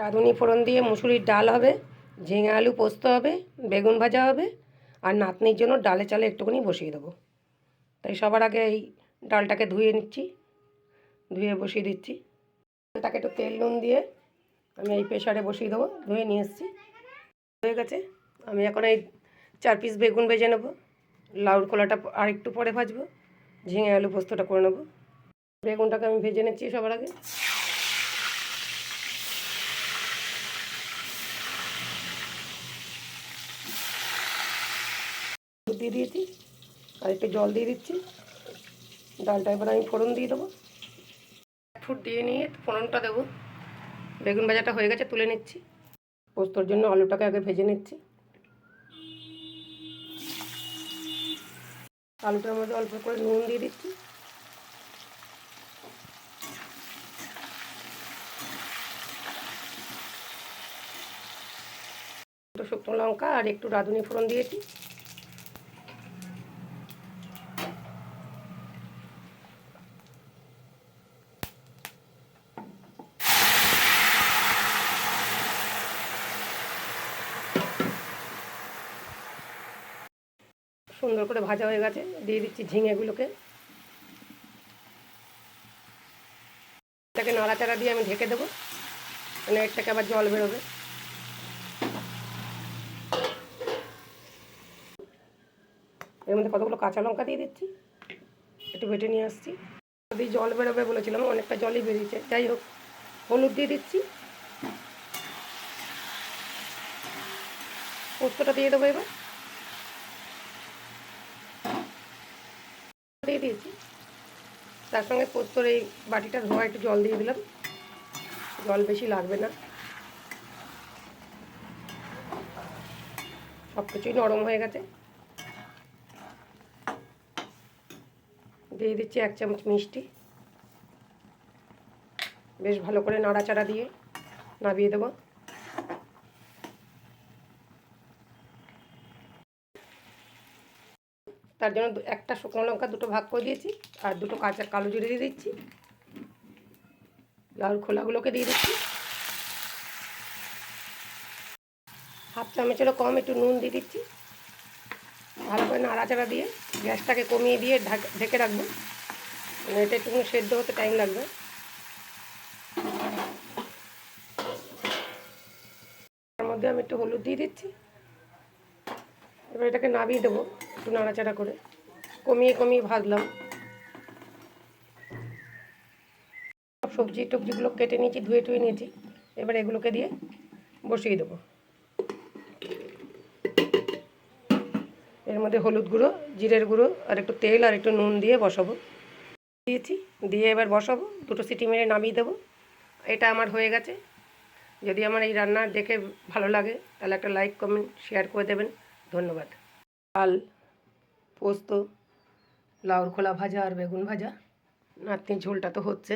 রাঁধুনি ফোড়ন দিয়ে মুসুরির ডাল হবে, ঝিঙে আলু পোস্ত হবে, বেগুন ভাজা হবে, আর নাতনির জন্য ডালে চালে একটুখানি বসিয়ে দেবো। তাই সবার আগে এই ডালটাকে ধুয়ে নিচ্ছি, ধুয়ে বসিয়ে দিচ্ছি। তাকে একটু তেল নুন দিয়ে আমি এই প্রেশারে বসিয়ে দেবো, ধুয়ে নিয়ে এসেছি। হয়ে গেছে, আমি এখন এই চার পিস বেগুন ভেজে নেব, লাউর খোলাটা আর একটু পরে ভাজবো, ঝিঙে আলু পোস্তটা করে নেব। বেগুনটাকে আমি ভেজে নিচ্ছি সবার আগে। দুধ দিয়ে দিয়েছি। আর একটু জল দিয়ে দিচ্ছি। ডালটা এবার আমি ফোড়ন দিয়ে দেবো। ফুট দিয়ে নিয়ে ফোড়নটা দেবো। বেগুন ভাজাটা হয়ে গেছে, তুলে নিচ্ছি। পোস্তর জন্য আলুটাকে আগে ভেজে নিচ্ছি। আলুটার মধ্যে অল্প করে নুন দিয়ে দিচ্ছি। শুকনো লঙ্কা আর একটু রাঁধুনি ফোড়ন দিয়েছি। সুন্দর করে ভাজা হয়ে গেছে। দিয়ে দিচ্ছি ঝিঙেগুলোকে। এটাকে নাড়াচাড়া দিয়ে আমি ঢেকে দেবো। মানে একটাকে আবার জল বেরোবে। এর মধ্যে কতগুলো কাঁচা লঙ্কা দিয়ে দিচ্ছি। একটু বেটে নিয়ে আসছি। যদি জল বেরোবে বলেছিলাম, অনেকটা জলই বেরিয়েছে। যাই হোক, হলুদ দিয়ে দিচ্ছি। পোস্তটা দিয়ে দেবো এবার। দিয়ে দিয়েছি। তার সঙ্গে পোস্তর এই বাটিটা ধোয়া একটু জল দিয়ে দিলাম। জল বেশি লাগবে না। সব কিছুই নরম হয়ে গেছে। দিয়ে দিচ্ছি এক চামচ মিষ্টি। বেশ ভালো করে নাড়াচাড়া দিয়ে নাবিয়ে দেবো। তার জন্য একটা শুকনো লঙ্কা দুটো ভাগ করে দিয়েছি, আর দুটো কাঁচা কালো জিরে দিয়ে দিচ্ছি। লাল খোলাগুলোকে দিয়ে দিচ্ছি। হাফ চামচেরও কম একটু নুন দিয়ে দিচ্ছি। ভালো করে নাড়াচাড়া দিয়ে গ্যাসটাকে কমিয়ে দিয়ে ঢাক- রাখব। মানে এটা একটু সেদ্ধ হতে টাইম লাগবে। তার মধ্যে আমি একটু হলুদ দিয়ে দিচ্ছি। এবার এটাকে নাবিয়ে দেবো। একটু নাড়াচাড়া করে কমিয়ে কমিয়ে ভাজলাম। সব সবজি টবজিগুলো কেটে নিয়েছি, ধুয়ে টুয়ে নিয়েছি। এবার এগুলোকে দিয়ে বসিয়ে দেবো। এর মধ্যে হলুদ গুঁড়ো, জিরের গুঁড়ো আর একটু তেল আর একটু নুন দিয়ে বসাবো। দিয়েছি, দিয়ে এবার বসাবো, দুটো সিটি মেরে নামিয়ে দেবো। এটা আমার হয়ে গেছে। যদি আমার এই রান্না দেখে ভালো লাগে, তাহলে একটা লাইক, কমেন্ট, শেয়ার করে দেবেন। ধন্যবাদ। ডাল পোস্ত লাউর খোলা ভাজা আর বেগুন ভাজা। নাতনির ঝোলটা তো হচ্ছে।